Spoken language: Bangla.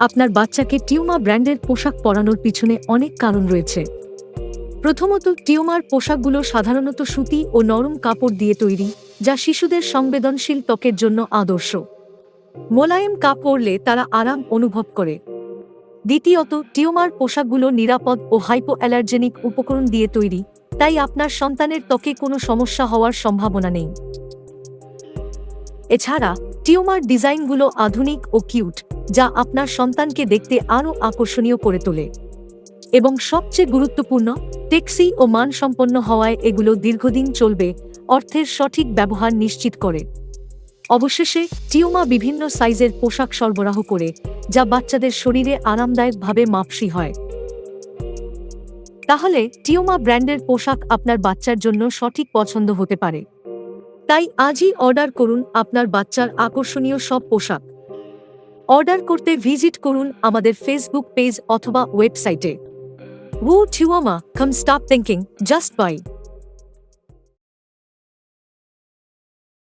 আপনার বাচ্চাকে টিউমা ব্র্যান্ডের পোশাক পরানোর পিছনে অনেক কারণ রয়েছে। প্রথমত, টিউমার পোশাকগুলো সাধারণত সুতি ও নরম কাপড় দিয়ে তৈরি, যা শিশুদের সংবেদনশীল ত্বকের জন্য আদর্শ। মোলায়েম কাপড় পরলে তারা আরাম অনুভব করে। দ্বিতীয়ত, টিউমার পোশাকগুলো নিরাপদ ও হাইপো অ্যালার্জেনিক উপকরণ দিয়ে তৈরি, তাই আপনার সন্তানের ত্বকে কোনো সমস্যা হওয়ার সম্ভাবনা নেই। এছাড়া, টিউমার ডিজাইনগুলো আধুনিক ও কিউট। যা আপনার সন্তানকে দেখতে আরও আকর্ষণীয় করে তোলে। এবং সবচেয়ে গুরুত্বপূর্ণ, টেক্সি ও মানসম্পন্ন হওয়ায় এগুলো দীর্ঘদিন চলবে, অর্থের সঠিক ব্যবহার নিশ্চিত করে। অবশেষে, টিউমা বিভিন্ন সাইজের পোশাক সরবরাহ করে, যা বাচ্চাদের শরীরে আরামদায়কভাবে মাপসি হয়। তাহলে, টিউমা ব্র্যান্ডের পোশাক আপনার বাচ্চার জন্য সঠিক পছন্দ হতে পারে। তাই আজই অর্ডার করুন আপনার বাচ্চার আকর্ষণীয় সব পোশাক। অর্ডার করতে ভিজিট করুন আমাদের ফেসবুক পেজ অথবা ওয়েবসাইটে Woo Chihuahua, come stop thinking, just buy.